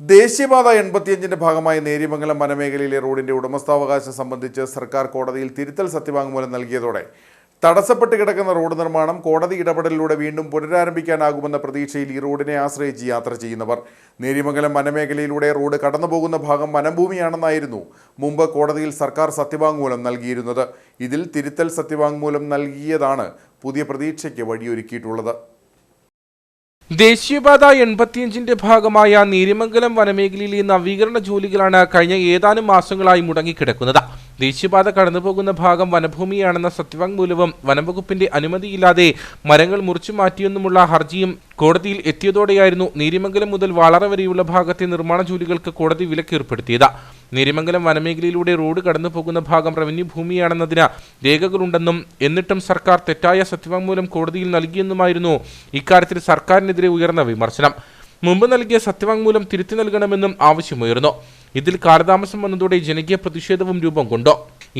ദേശീയപാത എൺപത്തിയഞ്ചിന്റെ ഭാഗമായി നേര്യമംഗലം വനമേഖലയിലെ റോഡിന്റെ ഉടമസ്ഥാവകാശം സംബന്ധിച്ച് സർക്കാർ കോടതിയിൽ തിരുത്തൽ സത്യവാങ്മൂലം നൽകിയതോടെ തടസ്സപ്പെട്ട് കിടക്കുന്ന റോഡ് നിർമ്മാണം കോടതി ഇടപെടലിലൂടെ വീണ്ടും പുനരാരംഭിക്കാനാകുമെന്ന പ്രതീക്ഷയിൽ ഈ റോഡിനെ ആശ്രയിച്ച് യാത്ര ചെയ്യുന്നവർ. നേര്യമംഗലം വനമേഖലയിലൂടെ റോഡ് കടന്നുപോകുന്ന ഭാഗം വനഭൂമിയാണെന്നായിരുന്നു മുമ്പ് കോടതിയിൽ സർക്കാർ സത്യവാങ്മൂലം നൽകിയിരുന്നത്. ഇതിൽ തിരുത്തൽ സത്യവാങ്മൂലം നൽകിയതാണ് പുതിയ പ്രതീക്ഷയ്ക്ക് വഴിയൊരുക്കിയിട്ടുള്ളത്. ദേശീയപാത എൺപത്തിയഞ്ചിന്റെ ഭാഗമായ നീരിമംഗലം വനമേഖലയിലെ നവീകരണ ജോലികളാണ് കഴിഞ്ഞ ഏതാനും മാസങ്ങളായി മുടങ്ങിക്കിടക്കുന്നത്. ദേശീയപാത കടന്നുപോകുന്ന ഭാഗം വനഭൂമിയാണെന്ന സത്യവാങ്മൂലവും വനംവകുപ്പിന്റെ അനുമതിയില്ലാതെ മരങ്ങൾ മുറിച്ചു മാറ്റിയെന്നുമുള്ള ഹർജിയും കോടതിയിൽ എത്തിയതോടെയായിരുന്നു നീരിമംഗലം മുതൽ വാളറ വരെയുള്ള ഭാഗത്തെ നിർമ്മാണ ജോലികൾക്ക് കോടതി വിലക്കേർപ്പെടുത്തിയത് നീരിമംഗലം വനമേഖലയിലൂടെ റോഡ് കടന്നുപോകുന്ന ഭാഗം റവന്യൂ ഭൂമിയാണെന്നതിന് രേഖകളുണ്ടെന്നും എന്നിട്ടും സർക്കാർ തെറ്റായ സത്യവാങ്മൂലം കോടതിയിൽ നൽകിയെന്നുമായിരുന്നു ഇക്കാര്യത്തിൽ സർക്കാരിനെതിരെ ഉയർന്ന വിമർശനം. മുമ്പ് നൽകിയ സത്യവാങ്മൂലം തിരുത്തി നൽകണമെന്നും ആവശ്യമുയർന്നു. ഇതിൽ കാലതാമസം വന്നതോടെ ജനകീയ പ്രതിഷേധവും രൂപം കൊണ്ടു.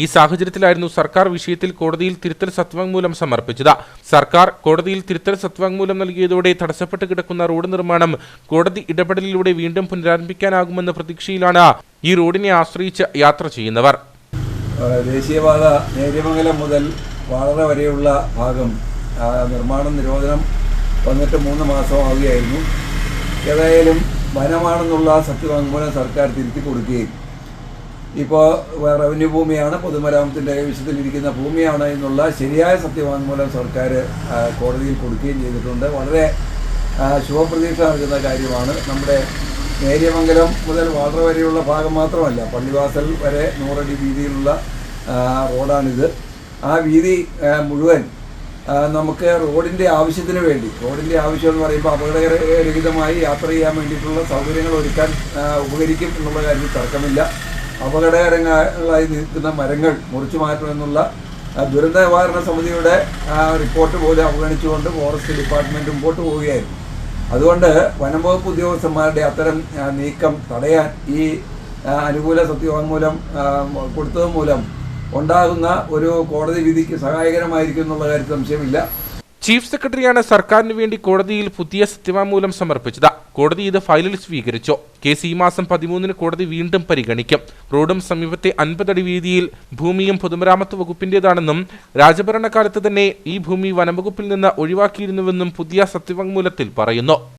ഈ സാഹചര്യത്തിലായിരുന്നു സർക്കാർ വിഷയത്തിൽ കോടതിയിൽ തിരുത്തൽ സത്യവാങ്മൂലം സമർപ്പിച്ചത്. സർക്കാർ കോടതിയിൽ തിരുത്തൽ സത്യവാങ്മൂലം നൽകിയതോടെ തടസ്സപ്പെട്ട് കിടക്കുന്ന റോഡ് നിർമ്മാണം കോടതി ഇടപെടലിലൂടെ വീണ്ടും പുനരാരംഭിക്കാനാകുമെന്ന പ്രതീക്ഷയിലാണ് ഈ റോഡിനെ ആശ്രയിച്ച് യാത്ര ചെയ്യുന്നവർ. ദേശീയപാത നേര്യമംഗലം മുതൽ വാളറ വരെയുള്ള ഭാഗം നിർമ്മാണം നിരോധനം വന്നിട്ട് മൂന്ന് മാസമാവുകയായിരുന്നു. ഏതായാലും വനമാണെന്നുള്ള സത്യവാങ്മൂലം സർക്കാർ തിരുത്തി കൊടുക്കുകയും. ഇപ്പോൾ റവന്യൂ ഭൂമിയാണ് പൊതുമരാമത്തിന്റെ കൈവശത്തിലിരിക്കുന്ന ഭൂമിയാണ് എന്നുള്ള ശരിയായ സത്യവാങ്മൂലം സർക്കാർ കോടതിയിൽ കൊടുക്കുകയും ചെയ്തിട്ടുണ്ട്. വളരെ ശുഭപ്രതീക്ഷ നൽകുന്ന കാര്യമാണ്. നമ്മുടെ നേര്യമംഗലം മുതൽ വാളറ വരെയുള്ള ഭാഗം മാത്രമല്ല പള്ളിവാസൽ വരെ നൂറടി വീതിയിലുള്ള റോഡാണിത്. ആ വീതി മുഴുവൻ നമുക്ക് റോഡിന്റെ ആവശ്യത്തിന് വേണ്ടി റോഡിന്റെ ആവശ്യം എന്ന് പറയുമ്പോൾ അപകടരഹിതമായി യാത്ര ചെയ്യാൻ വേണ്ടിയിട്ടുള്ള സൗകര്യങ്ങൾ ഒരുക്കാൻ ഉപകരിക്കും എന്നുള്ള കാര്യത്തിൽ തർക്കമില്ല. അപകടകരങ്ങളായി നിൽക്കുന്ന മരങ്ങൾ മുറിച്ചു മാറ്റണമെന്നുള്ള ദുരന്ത നിവാരണ സമിതിയുടെ റിപ്പോർട്ട് പോലും അവഗണിച്ചുകൊണ്ട് ഫോറസ്റ്റ് ഡിപ്പാർട്ട്മെന്റ് മുമ്പോട്ട് പോവുകയായിരുന്നു. അതുകൊണ്ട് വനംവകുപ്പ് ഉദ്യോഗസ്ഥന്മാരുടെ അത്തരം നീക്കം തടയാൻ ഈ അനുകൂല സത്യവാങ്മൂലം കൊടുത്തത് മൂലം ഉണ്ടാകുന്ന ഒരു കോടതി വിധിക്ക് സഹായകരമായിരിക്കും എന്നുള്ള കാര്യത്തിൽ സംശയമില്ല. ചീഫ് സെക്രട്ടറിയാണ് സർക്കാരിന് വേണ്ടി കോടതിയിൽ പുതിയ സത്യവാങ്മൂലം സമർപ്പിച്ചത്. കോടതി ഇത് ഫയലിൽ സ്വീകരിച്ചു. കേസ് ഈ മാസം പതിമൂന്നിന് കോടതി വീണ്ടും പരിഗണിക്കും. റോഡും സമീപത്തെ അൻപതടി വീതിയിൽ ഭൂമിയും പൊതുമരാമത്ത് വകുപ്പിന്റേതാണെന്നും രാജഭരണകാലത്ത് തന്നെ ഈ ഭൂമി വനംവകുപ്പിൽ നിന്ന് ഒഴിവാക്കിയിരുന്നുവെന്നും പുതിയ സത്യവാങ്മൂലത്തിൽ പറയുന്നു.